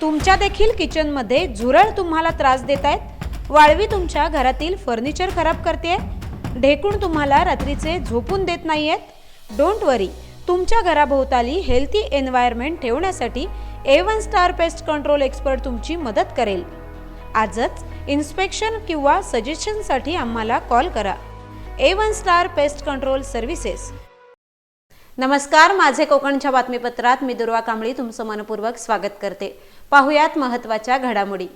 तुमच्या देखील किचनमध्ये झुरळ तुम्हाला त्रास देत आहेत? वाळवी तुमच्या घरातील फर्निचर खराब करते ढेकूण तुम्हाला रात्रीचे झोपून देत नाही आहेत डोंट वरी तुमच्या घराभोवताली हेल्थी एन्व्हायरमेंट ठेवण्यासाठी A one star pest control expert तुमची मदत करेल. आजच इन्स्पेक्शन किंवा सजेशनसाठी आम्हाला कॉल करा. A one star pest control services नमस्कार माझे कोकणच्या बातमीपत्रात मी दुर्वा कांबळी तुमचं मनपूर्वक स्वागत करते. पाहुयात महत्त्वाच्या घडामोडी.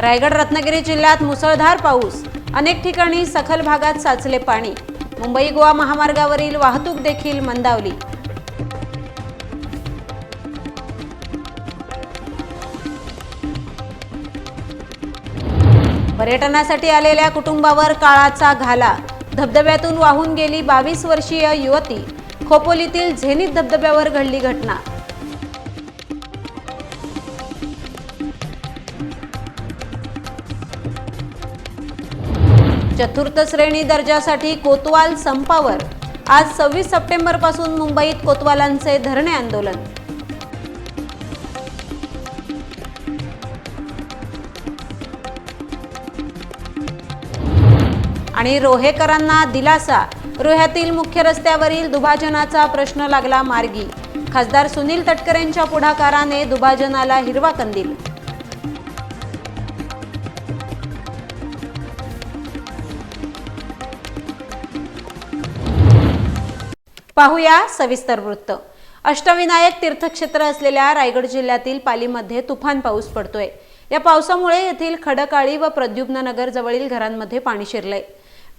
रायगड रत्नागिरी जिल्ह्यात मुसळधार पाऊस. अनेक ठिकाणी सखल भागात साचले पाणी. मुंबई गोवा महामार्गावरील वाहतूक देखील मंदावली. पर्यटनासाठी आलेल्या कुटुंबावर काळाचा घाला. धबधब्यातून वाहून गेली बावीस वर्षीय युवती. खोपोलीतील झेनित धबधब्यावर घडली घटना. चतुर्थ श्रेणी दर्जासाठी कोतवाल संपावर. आज सव्वीस सप्टेंबरपासून मुंबईत कोतवालांचे धरणे आंदोलन. आणि रोहेकरांना दिलासा. रोह्यातील मुख्य रस्त्यावरील दुभाजनाचा प्रश्न लागला मार्गी. खासदार सुनील तटकरेंच्या पुढाकाराने दुभाजनाला हिरवा कंदील. पाहूया सविस्तर वृत्त. अष्टविनायक तीर्थक्षेत्र असलेल्या रायगड जिल्ह्यातील पालीमध्ये तुफान पाऊस पडतोय. या पावसामुळे येथील खडकाळी व प्रद्युम्ननगर जवळील घरांमध्ये पाणी शिरलंय.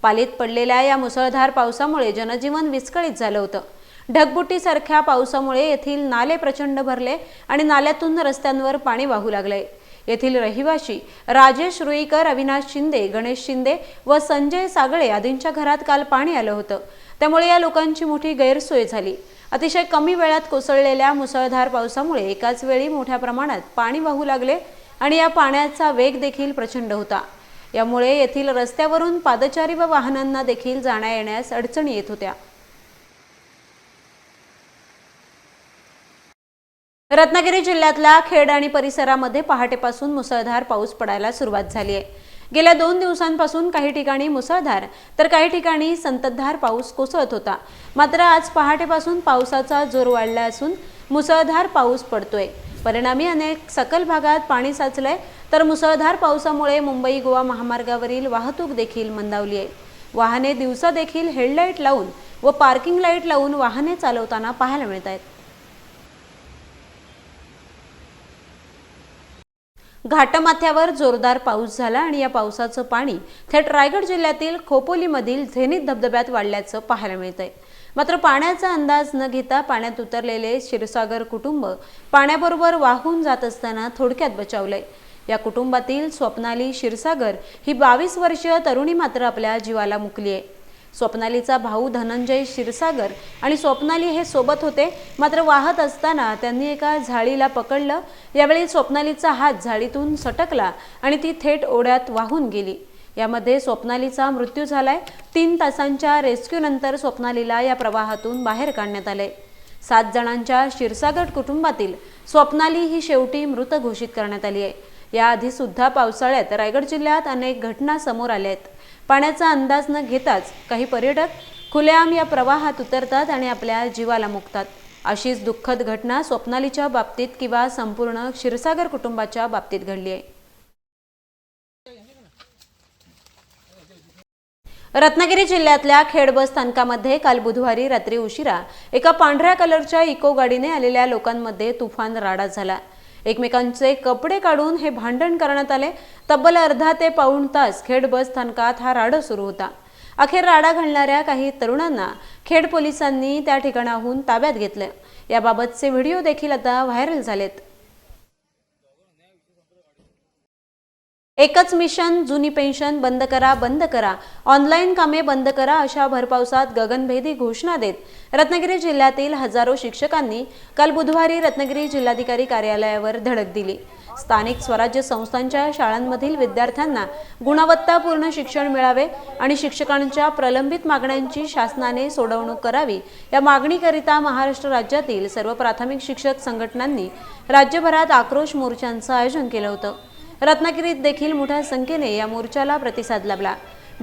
पालीत पडलेल्या या मुसळधार पावसामुळे जनजीवन विस्कळीत झालं होतं. ढगबुटीसारख्या पावसामुळे येथील नाले प्रचंड भरले आणि नाल्यातून रस्त्यांवर पाणी वाहू लागलंय. येथील रहिवाशी राजेश रुईकर अविनाश शिंदे गणेश शिंदे व संजय सागळे आदींच्या घरात काल पाणी आलं होतं. त्यामुळे या लोकांची मोठी गैरसोय झाली. अतिशय कमी वेळात कोसळलेल्या मुसळधार पावसामुळे एकाच वेळी मोठ्या प्रमाणात पाणी वाहू लागले आणि या पाण्याचा वेग देखील प्रचंड होता. यामुळे येथील रस्त्यावरून पादचारी व वाहनांना देखील जाण्या येण्यास अडचणी येत होत्या. रत्नागिरी जिल्ह्यातल्या खेड आणि परिसरामध्ये पहाटेपासून मुसळधार पाऊस पडायला सुरुवात झाली आहे. गेल्या दोन दिवसांपासून काही ठिकाणी मुसळधार तर काही ठिकाणी संततधार पाऊस कोसळत होता. मात्र आज पहाटेपासून पावसाचा जोर वाढला असून मुसळधार पाऊस पडतोय. परिणामी अनेक सकल भागात पाणी साचलंय तर मुसळधार पावसामुळे मुंबई गोवा महामार्गावरील वाहतूक देखील मंदावली आहे. वाहने दिवसा देखील हेडलाईट लावून व पार्किंग लाइट लावून वाहने चालवताना पाहायला मिळत आहेत. घाटमाथ्यावर जोरदार पाऊस झाला आणि या पावसाचं पाणी थेट रायगड जिल्ह्यातील खोपोलीमधील झेनित धबधब्यात वाढल्याचं पाहायला मिळतंय. मात्र पाण्याचा अंदाज न घेता पाण्यात उतरलेले क्षीरसागर कुटुंब पाण्याबरोबर वाहून जात असताना थोडक्यात बचावलंय. या कुटुंबातील स्वप्नाली क्षीरसागर ही बावीस वर्षीय तरुणी मात्र आपल्या जीवाला मुकली आहे स्वप्नालीचा भाऊ धनंजय क्षीरसागर आणि स्वप्नाली हे सोबत होते. मात्र वाहत असताना त्यांनी एका झाडीला पकडलं. यावेळी स्वप्नालीचा हात झाडीतून सटकला आणि ती थेट ओढ्यात वाहून गेली. यामध्ये स्वप्नालीचा मृत्यू झालाय. तीन तासांच्या रेस्क्यूनंतर स्वप्नालीला या प्रवाहातून बाहेर काढण्यात आले. सात जणांच्या क्षीरसागर कुटुंबातील स्वप्नाली ही शेवटी मृत घोषित करण्यात आली आहे याआधी सुद्धा पावसाळ्यात रायगड जिल्ह्यात अनेक घटना समोर आल्या आहेत पाण्याचा अंदाज न घेताच काही पर्यटक खुलेआम या प्रवाहात उतरतात आणि आपल्या जीवाला मुकतात. अशीच दुःखद घटना स्वप्नालीच्या बाबतीत किंवा संपूर्ण क्षीरसागर कुटुंबाच्या बाबतीत घडली आहे. रत्नागिरी जिल्ह्यातल्या खेड बस स्थानकामध्ये काल बुधवारी रात्री उशिरा एका पांढऱ्या कलरच्या इको गाडीने आलेल्या लोकांमध्ये तुफान राडा झाला. एकमेकांचे कपडे काढून हे भांडण करण्यात आले. तब्बल अर्धा ते पाऊण तास खेड बस स्थानकात हा राडा सुरू होता. अखेर राडा घालणाऱ्या काही तरुणांना खेड पोलिसांनी त्या ठिकाणाहून ताब्यात घेतलं. याबाबतचे व्हिडिओ देखील आता व्हायरल झालेत. एकच मिशन जुनी पेन्शन बंद करा बंद करा. ऑनलाईन कामे बंद करा अशा भरपावसात गगनभेदी घोषणा देत रत्नागिरी जिल्ह्यातील हजारो शिक्षकांनी काल बुधवारी रत्नागिरी जिल्हाधिकारी कार्यालयावर धडक दिली. स्थानिक स्वराज्य संस्थांच्या शाळांमधील विद्यार्थ्यांना गुणवत्तापूर्ण शिक्षण मिळावे आणि शिक्षकांच्या प्रलंबित मागण्यांची शासनाने सोडवणूक करावी या मागणीकरिता महाराष्ट्र राज्यातील सर्व प्राथमिक शिक्षक संघटनांनी राज्यभरात आक्रोश मोर्चांचं आयोजन केलं होतं. रत्नागिरीत देखील मोठ्या संख्येने या मोर्चाला प्रतिसाद लाभला.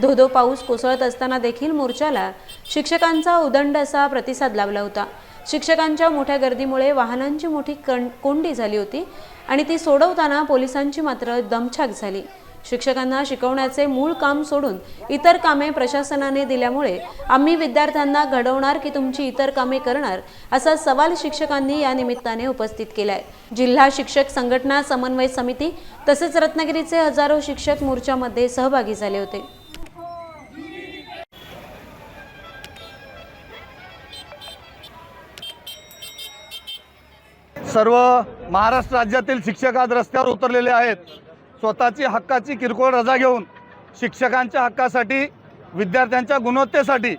धोधो पाऊस कोसळत असताना देखील मोर्चाला शिक्षकांचा उदंड असा प्रतिसाद लाभला होता. शिक्षकांच्या मोठ्या गर्दीमुळे वाहनांची मोठी कण कोंडी झाली होती आणि ती सोडवताना पोलिसांची मात्र दमछाक झाली. शिक्षकांना शिकवण्याचे मूळ काम सोडून इतर कामे प्रशासनाने दिल्यामुळे आम्ही विद्यार्थ्यांना घडवणार की तुमची इतर कामे करणार असा सवाल शिक्षकांनी या निमित्ताने उपस्थित केलाय. जिल्हा शिक्षक संघटना समन्वय समिती तसेच रत्नागिरीचे हजारो शिक्षक मोर्चामध्ये सहभागी झाले होते. सर्व महाराष्ट्र राज्यातील शिक्षक आज रस्त्यावर उतरलेले आहेत. स्वतःची हक्काची किरकोळ रजा घेऊन शिक्षकांच्या हक्कासाठी विद्यार्थ्यांच्या गुणवत्तेसाठी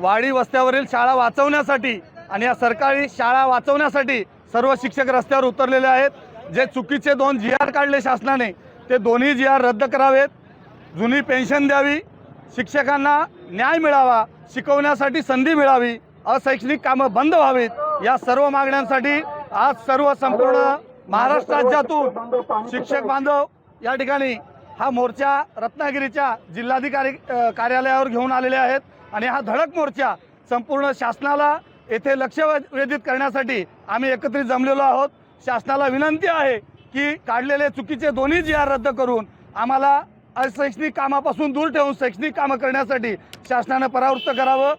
वाडी वस्त्यावरील शाळा वाचवण्यासाठी आणि या सरकारी शाळा वाचवण्यासाठी सर्व शिक्षक रस्त्यावर उतरलेले आहेत. जे चुकीचे दोन जी आर काढले शासनाने ते दोन्ही जी आर रद्द करावेत. जुनी पेन्शन द्यावी. शिक्षकांना न्याय मिळावा. शिकवण्यासाठी संधी मिळावी. अशैक्षणिक कामं बंद व्हावीत. या सर्व मागण्यांसाठी आज सर्व संपूर्ण महाराष्ट्र राज्यातून शिक्षक बांधव या ठिकाणी हा मोर्चा रत्नागिरीच्या जिल्हाधिकारी कार्यालयावर घेऊन आलेले आहेत आणि हा धडक मोर्चा संपूर्ण शासनाला येथे लक्ष वेधित करण्यासाठी आम्ही एकत्रित जमलेलो आहोत. शासनाला विनंती आहे की काढलेले चुकीचे दोन्ही जी आर रद्द करून आम्हाला अशैक्षणिक कामापासून दूर ठेवून शैक्षणिक कामं करण्यासाठी शासनानं परावृत्त करावं.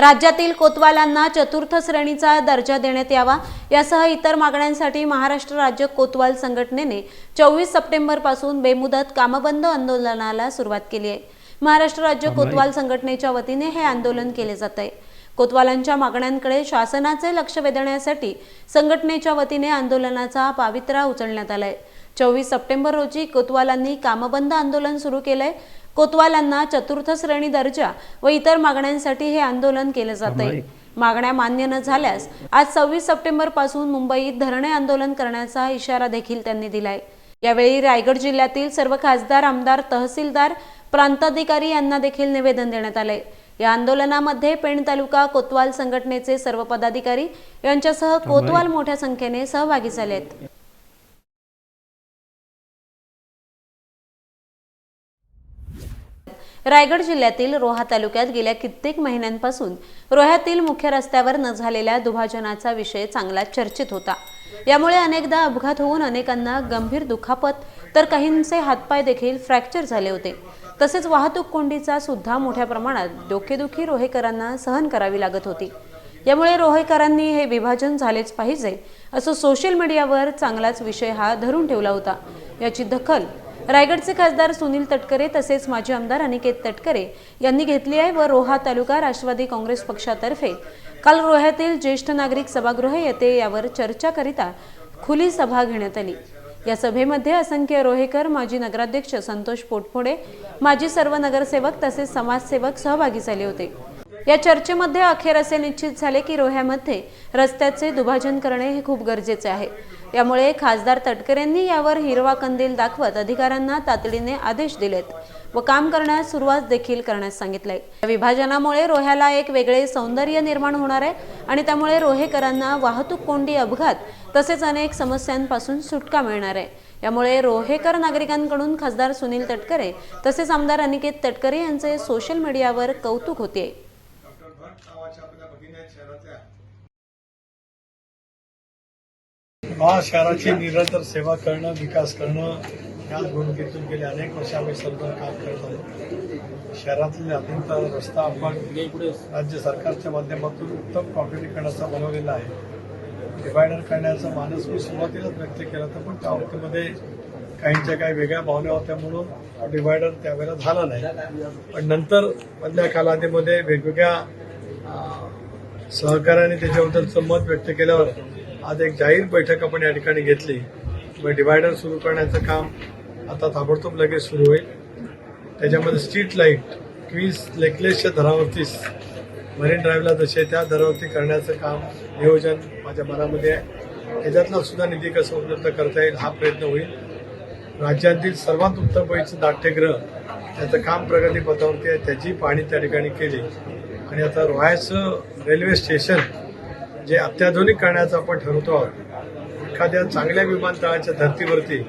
राज्यातील कोतवालांना चतुर्थ श्रेणीचा दर्जा देण्यात यावा. यासह इतर मागण्यांसाठी महाराष्ट्र राज्य कोतवाल संघटनेने चोवीस सप्टेंबरपासून बेमुदत कामबंद आंदोलनाला सुरुवात केली आहे. महाराष्ट्र राज्य कोतवाल संघटनेच्या वतीने हे आंदोलन केले जात आहे. कोतवालांच्या मागण्यांकडे शासनाचे लक्ष वेधण्यासाठी संघटनेच्या वतीने आंदोलनाचा पावित्रा उचलण्यात आलाय. चोवीस सप्टेंबर रोजी कोतवालांनी कामबंद आंदोलन सुरू केलंय. कोतवालांना चतुर्थ श्रेणी दर्जा व इतर मागण्यांसाठी हे आंदोलन केलं जात आहे मागण्या मान्य न झाल्यास आज सव्वीस सप्टेंबरपासून मुंबईत धरणे आंदोलन करण्याचा इशारा देखील त्यांनी दिलाय. यावेळी रायगड जिल्ह्यातील सर्व खासदार आमदार तहसीलदार प्रांताधिकारी यांना देखील निवेदन देण्यात आलंय. या आंदोलनामध्ये पेण तालुका कोतवाल संघटनेचे सर्व पदाधिकारी यांच्यासह कोतवाल मोठ्या संख्येने सहभागी झाले रायगड जिल्ह्यातील रोहा तालुक्यात गेल्या कित्येक महिन्यांपासून रोह्यातील मुख्य रस्त्यावर न झालेल्या दुभाजनाचा विषय चांगला चर्चेत होता. यामुळे अनेकदा अपघात होऊन अनेकांना गंभीर दुखापत तर काहींचे हातपाय देखील फ्रॅक्चर झाले होते. तसेच वाहतूक कोंडीचा सुद्धा मोठ्या प्रमाणात डोकेदुखी रोहेकरांना सहन करावी लागत होती. यामुळे रोहेकरांनी हे विभाजन झालेच पाहिजे असं सोशल मीडियावर चांगलाच विषय हा धरून ठेवला होता. याची दखल रायगडचे खासदार सुनील तटकरे तसेच माजी आमदार अनिकेत तटकरे यांनी घेतली आहे व रोहा तालुका राष्ट्रवादी काँग्रेस पक्षातर्फे काल रोह्यातील ज्येष्ठ नागरिक सभागृह येथे यावर चर्चा करिता खुली सभा घेण्यात आली. या सभेमध्ये असंख्य रोहेकर माजी नगराध्यक्ष संतोष पोटफोडे माजी सर्व नगरसेवक तसेच समाजसेवक सहभागी झाले होते. या चर्चेमध्ये अखेर असे निश्चित झाले की रोह्यामध्ये रस्त्याचे दुभाजन करणे हे खूप गरजेचे आहे. त्यामुळे खासदार तटकरेंनी यावर हिरवा कंदील दाखवत अधिकाऱ्यांना तातडीने आदेश दिलेत व काम करण्यास सुरुवात देखील करण्यास सांगितलंय. या विभाजनामुळे रोह्याला एक वेगळे सौंदर्य निर्माण होणार आहे आणि त्यामुळे रोहेकरांना वाहतूक कोंडी अपघात तसेच अनेक समस्यांपासून सुटका मिळणार आहे. यामुळे रोहेकर नागरिकांकडून खासदार सुनील तटकरे तसेच आमदार अनिकेत तटकरे यांचे सोशल मीडियावर कौतुक होते नावाच्या आपल्या भगिनी आहेत शहरातल्या या शहराची निरंतर सेवा करणं विकास करणं या भूमिकेतून गेले अनेक वर्ष आम्ही सरकार काम करत आहोत. शहरातील अत्यंत रस्ता आपण राज्य सरकारच्या माध्यमातून उत्तम काँक्रिटीकरणाचा बनवलेला आहे. डिवायडर करण्याचा मानस मी सुरुवातीलाच व्यक्त केला होता पण त्या वक्तीमध्ये काहींच्या काही वेगळ्या भावना होत्या म्हणून डिवायडर त्यावेळेला झाला नाही. पण नंतर मधल्या कालावधीमध्ये वेगवेगळ्या सहकार्याने त्याच्याबद्दलचं मत व्यक्त केल्यावर आज एक जाहीर बैठक आपण या ठिकाणी घेतली. मग डिवायडर सुरू करण्याचं काम आता ताबडतोब लगेच सुरू होईल. त्याच्यामध्ये स्ट्रीट लाइट क्वीज लेकलेसच्या दरावरतीच मरीन ड्राईव्हला जसे त्या दरावरती करण्याचं काम नियोजन माझ्या मनामध्ये आहे. त्याच्यातला सुद्धा निधी कसं उपलब्ध करता येईल हा प्रयत्न होईल. राज्यातील सर्वात उत्तम पैकीचं नाट्यगृह त्याचं काम प्रगतीपथावरती आहे त्याची पाहणी त्या ठिकाणी केली. आणि आता रोहायचं रेल्वे स्टेशन जे अत्याधुनिक करण्याचं आपण ठरवतो आहोत एखाद्या चांगल्या विमानतळाच्या धर्तीवरती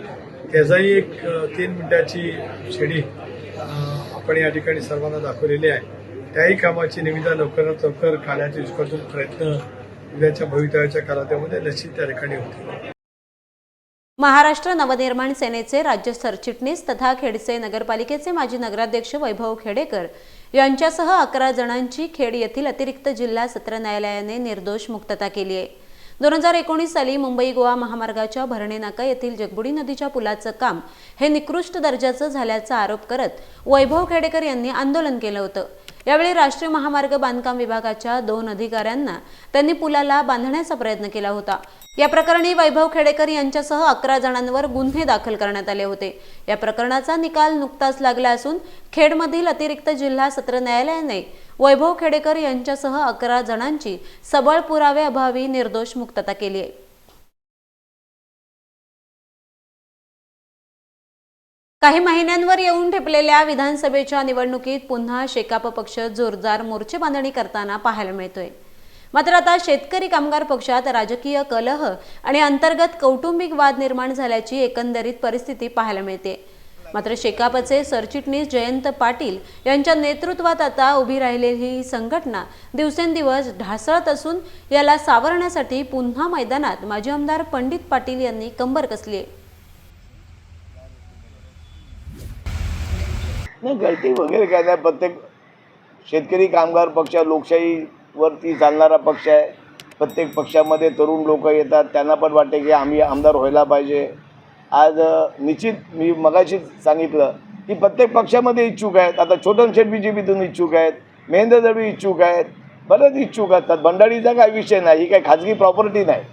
त्याचाही एक तीन मिनिटाची शिडी आपण या ठिकाणी सर्वांना दाखवलेली आहे. त्याही कामाची निविदा लवकरात लवकर काढण्याचे विश्वासून प्रयत्न उद्याच्या भवितव्याच्या कालावधीमध्ये निश्चित त्या ठिकाणी होते महाराष्ट्र नवनिर्माण सेनेचे राज्य सरचिटणीस तथा खेडचे नगरपालिकेचे माजी नगराध्यक्ष वैभव खेडेकर यांच्यासह अकरा जणांची खेड येथील अतिरिक्त जिल्हा सत्र न्यायालयाने निर्दोष मुक्तता केली आहे. दोन हजार एकोणीस साली मुंबई गोवा महामार्गाच्या भरणे नाका येथील जगबुडी नदीच्या पुलाचं काम हे निकृष्ट दर्जाचं झाल्याचा आरोप करत वैभव खेडेकर यांनी आंदोलन केलं होतं. यावेळी राष्ट्रीय महामार्ग बांधकाम विभागाच्या दोन अधिकाऱ्यांना त्यांनी पुलाला बांधण्याचा प्रयत्न केला होता. या प्रकरणी वैभव खेडेकर यांच्यासह अकरा जणांवर गुन्हे दाखल करण्यात आले होते. या प्रकरणाचा निकाल नुकताच लागला असून खेडमधील अतिरिक्त जिल्हा सत्र न्यायालयाने वैभव खेडेकर यांच्यासह अकरा जणांची सबळ पुरावे अभावी निर्दोष मुक्तता केली आहे. काही महिन्यांवर येऊन ठेपलेल्या विधानसभेच्या निवडणुकीत पुन्हा शेकाप पक्ष जोरदार मोर्चे बांधणी करताना पाहायला मिळतोय. मात्र आता शेतकरी कामगार पक्षात राजकीय कलह आणि अंतर्गत कौटुंबिक वाद निर्माण झाल्याची एकंदरीत परिस्थिती पाहायला मिळते. मात्र शेकापचे सरचिटणीस जयंत पाटील यांच्या नेतृत्वात आता उभी राहिलेली ही संघटना दिवसेंदिवस ढासळत असून याला सावरण्यासाठी पुन्हा मैदानात माजी आमदार पंडित पाटील यांनी कंबर कसली आहे. नाही गळती वगैरे काय नाही प्रत्येक शेतकरी कामगार पक्ष वरती चालणारा पक्ष आहे. प्रत्येक पक्षामध्ये तरुण लोक येतात. त्यांना पण वाटते की आम्ही आमदार व्हायला पाहिजे. आज निश्चित मी मगाशीच सांगितलं की प्रत्येक पक्षामध्ये इच्छुक आहेत. आता छोटन शेठ बी जे पीतून इच्छुक आहेत. महेंद्र दळवी इच्छुक आहेत. बरेच इच्छुक असतात. भंडारीचा काय विषय नाही. ही काय खाजगी प्रॉपर्टी नाही.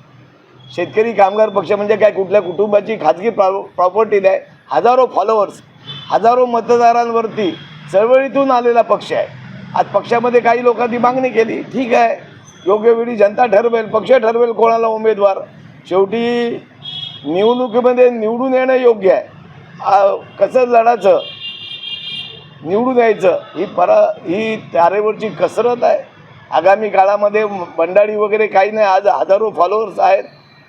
शेतकरी कामगार पक्ष म्हणजे काय? कुठल्या कुटुंबाची खाजगी प्रॉ प्रॉपर्टी नाही. हजारो फॉलोअर्स हजारो मतदारांवरती चळवळीतून आलेला पक्ष आहे. आज पक्षामध्ये काही लोकांनी मागणी केली. ठीक आहे. योग्य वेळी जनता ठरवेल पक्ष ठरवेल कोणाला उमेदवार. शेवटी निवडणुकीमध्ये निवडून येणं योग्य आहे. कसं लढायचं? निवडून यायचं. ही परा ही तारेवरची कसरत आहे. आगामी काळामध्ये बंडाळी वगैरे काही नाही. आज हजारो फॉलोअर्स आहेत.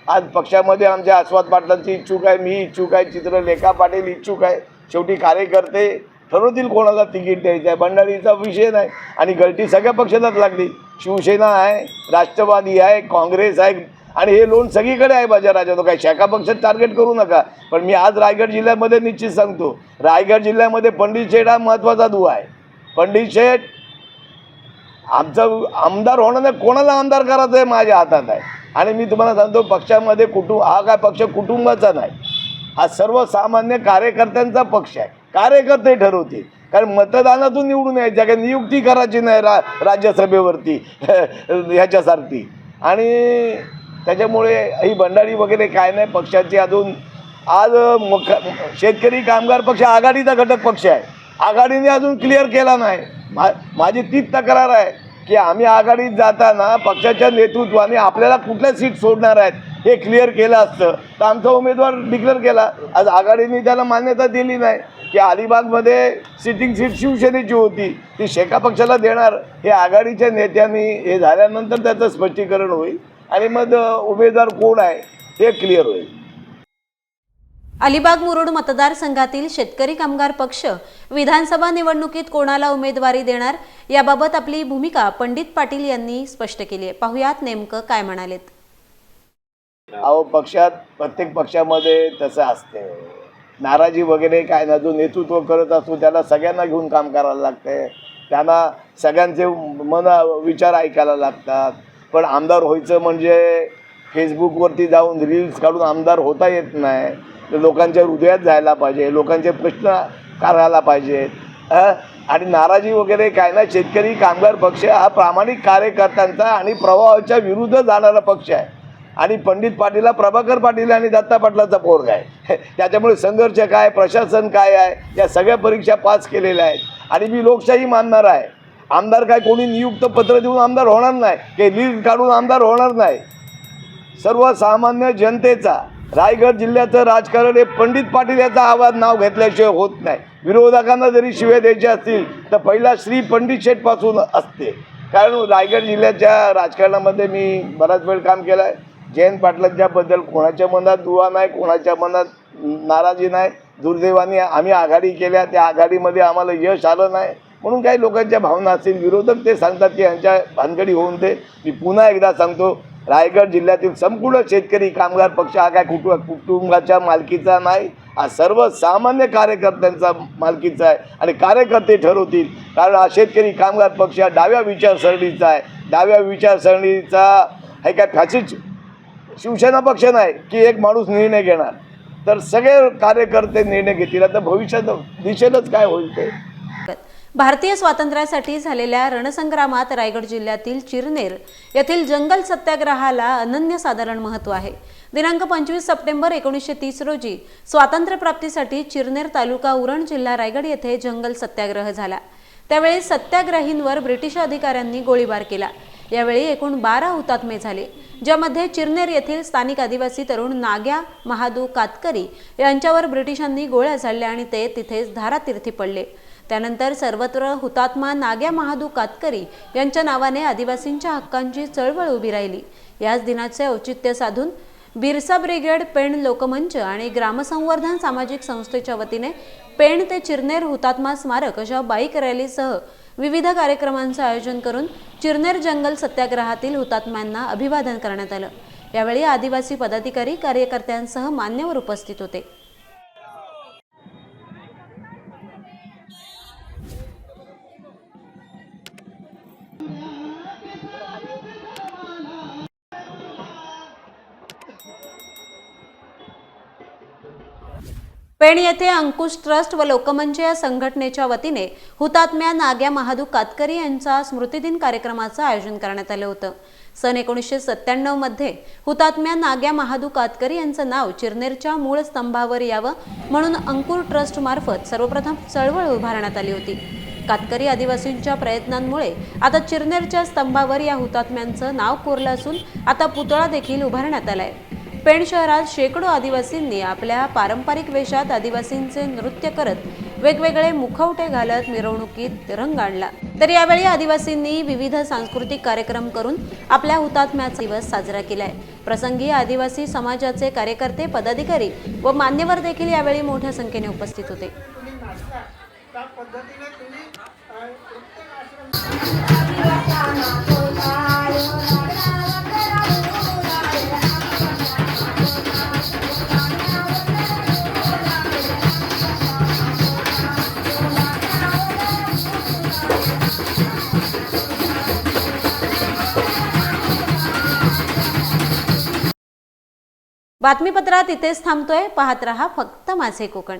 आज पक्षामध्ये आमच्या आस्वाद पाटलांची इच्छुक आहे. मी इच्छुक आहे. चित्रलेखा पाटील इच्छुक आहे. शेवटी कार्यकर्ते ठरवतील कोणाला तिकीट द्यायचं आहे. बंडाळीचा विषय नाही. आणि गळती सगळ्या पक्षालाच लागली. शिवसेना आहे राष्ट्रवादी आहे काँग्रेस आहे. आणि हे लोन सगळीकडे आहे माझ्या राज्यात काही शाखा पक्षात टार्गेट करू नका. पण मी आज रायगड जिल्ह्यामध्ये निश्चित सांगतो. रायगड जिल्ह्यामध्ये पंडित शेठ हा महत्त्वाचा दुवा आहे. पंडित शेठ आमचं आमदार होणं नाही. कोणाला आमदार करायचं आहे माझ्या हातात आहे. आणि मी तुम्हाला सांगतो पक्षामध्ये कुटुंब हा काय पक्ष कुटुंबाचा नाही. हा सर्वसामान्य कार्यकर्त्यांचा पक्ष आहे. कार्यकर्ते ठरवतील. कारण मतदानातून निवडून यायच्या काय नियुक्ती करायची नाही रा राज्यसभेवरती ह्याच्यासारखी. आणि त्याच्यामुळे ही भंडारी वगैरे काय नाही पक्षाची अजून आज मुख शेतकरी कामगार पक्ष आघाडीचा घटक पक्ष आहे. आघाडीने अजून क्लिअर केला नाही. मा माझी तीच तक्रार आहे की आम्ही आघाडीत जाताना पक्षाच्या नेतृत्वाने आपल्याला कुठल्या सीट सोडणार आहेत हे क्लिअर केलं असतं. तर आमचा उमेदवार डिक्लेअर केला. आज आघाडीने त्याला मान्यता दिली नाही. की अलिबागमध्ये सिटिंग सीट शिवसेनेची होती. ती शेका पक्षाला देणार. हे आघाडीच्या नेत्यांनी हे झाल्यानंतर त्याचं स्पष्टीकरण होईल. आणि मग उमेदवार कोण आहे हे क्लिअर होईल. अलिबाग मुरुड मतदारसंघातील शेतकरी कामगार पक्ष विधानसभा निवडणुकीत कोणाला उमेदवारी देणार याबाबत आपली भूमिका पंडित पाटील यांनी स्पष्ट केली आहे. पाहुयात नेमकं काय म्हणालेत. अहो पक्षात प्रत्येक पक्षामध्ये तसं असते नाराजी वगैरे काय ना जो नेतृत्व करत असतो त्याला सगळ्यांना घेऊन काम करायला लागते. त्यांना सगळ्यांचे मन विचार ऐकायला लागतात. पण आमदार व्हायचं म्हणजे फेसबुकवरती जाऊन रील्स काढून आमदार होता येत नाही. तर लोकांच्या हृदयात जायला पाहिजे लोकांचे प्रश्न काढायला पाहिजेत आणि नाराजी वगैरे काय ना शेतकरी कामगार पक्ष हा प्रामाणिक कार्यकर्त्यांचा आणि प्रवाहाच्या विरुद्ध जाणारा पक्ष आहे. आणि पंडित पाटीलला प्रभाकर पाटील आणि दत्ता पाटलाचा पोरगा आहे. त्याच्यामुळे संघर्ष काय प्रशासन काय आहे या सगळ्या परीक्षा पास केलेल्या आहेत. आणि मी लोकशाही मानणार आहे. आमदार काय कोणी नियुक्त पत्र देऊन आमदार होणार नाही की लीड काढून आमदार होणार नाही. सर्वसामान्य जनतेचा रायगड जिल्ह्याचं राजकारण हे पंडित पाटील याचा आवाज नाव घेतल्याशिवाय होत नाही. विरोधकांना जरी शिव्या द्यायच्या असतील तर पहिला श्री पंडित शेठपासून असते. कारण रायगड जिल्ह्याच्या राजकारणामध्ये मी बराच वेळ काम केलं आहे जयंत पाटलांच्याबद्दल कोणाच्या मनात दुवा नाही कोणाच्या मनात नाराजी नाही दुर्दैवाने आम्ही आघाडी केल्या त्या आघाडीमध्ये आम्हाला यश आलं नाही. म्हणून काही लोकांच्या भावना असतील विरोधक ते सांगतात की यांच्या भानगडी होऊन ते. मी पुन्हा एकदा सांगतो रायगड जिल्ह्यातील संपूर्ण शेतकरी कामगार पक्ष हा काय कुटुंब कुटुंबाच्या मालकीचा नाही हा सर्वसामान्य कार्यकर्त्यांचा मालकीचा आहे. आणि कार्यकर्ते ठरवतील कारण हा शेतकरी कामगार पक्ष हा डाव्या विचारसरणीचा आहे. डाव्या विचारसरणीचा हे काय फॅसिस्ट शिवसेना पक्ष नाही की एक माणूस निर्णय घेणार. तर सगळे कार्यकर्ते निर्णय घेतील. आता भविष्यात दिशेनंच काय होईल ते? भारतीय स्वातंत्र्यासाठी झालेल्या रणसंग्रामात रायगड जिल्ह्यातील चिरनेर येथील जंगल सत्याग्रहाला अनन्यसाधारण महत्त्व आहे. दिनांक पंचवीस सप्टेंबर एकोणीसशे तीस रोजी स्वातंत्र्यप्राप्तीसाठी चिरनेर तालुका उरण जिल्हा रायगड येथे जंगल सत्याग्रह झाला. त्यावेळी सत्याग्रहींवर ब्रिटिश अधिकाऱ्यांनी गोळीबार केला. यावेळी एकूण बारा हुतात्मे झाले ज्यामध्ये चिरनेर येथील स्थानिक आदिवासी तरुण नाग्या महादू कातकरी यांच्यावर ब्रिटिशांनी गोळ्या झाडल्या आणि ते तिथेच धारातीर्थी पडले. त्यानंतर सर्वत्र हुतात्मा नाग्या महादू कातकरी यांच्या नावाने आदिवासींच्या हक्कांची चळवळ उभी राहिली. याच दिनाचे औचित्य साधून बिरसा ब्रिगेड पेण लोकमंच आणि ग्रामसंवर्धन सामाजिक संस्थेच्या वतीने पेण ते चिरनेर हुतात्मा स्मारक अशा बाईक रॅलीसह विविध कार्यक्रमांचं आयोजन करून चिरनेर जंगल सत्याग्रहातील हुतात्म्यांना अभिवादन करण्यात आलं. यावेळी आदिवासी पदाधिकारी कार्यकर्त्यांसह मान्यवर उपस्थित होते. पेण येथे अंकुश ट्रस्ट व लोकमंच या संघटनेच्या वतीने हुतात्म्या नाग्या महादू कातकरी यांचा स्मृतिदिन कार्यक्रमाचं आयोजन करण्यात आलं होतं. सन एकोणीसशे सत्त्याण्णवमध्ये हुतात्म्या नाग्या महादू कातकरी यांचं नाव चिरनेरच्या मूळ स्तंभावर यावं म्हणून अंकुर ट्रस्टमार्फत सर्वप्रथम चळवळ उभारण्यात आली होती. कातकरी आदिवासींच्या प्रयत्नांमुळे आता चिरनेरच्या स्तंभावर या हुतात्म्यांचं नाव कोरलं असून आता पुतळा देखील उभारण्यात आलाय. पेण शहरात शेकडो आदिवासींनी आपल्या पारंपरिक वेशात आदिवासींचे नृत्य करत वेगवेगळे मुखवटे घालत मिरवणुकीत रंग आणला. तर यावेळी आदिवासींनी विविध सांस्कृतिक कार्यक्रम करून आपल्या हुतात्म्याचा दिवस साजरा केलाय. प्रसंगी आदिवासी समाजाचे कार्यकर्ते पदाधिकारी व मान्यवर देखील यावेळी मोठ्या संख्येने उपस्थित होते. बातमीपत्रात इथेच थांबतोय. पाहत रहा फक्त माझे कोकण.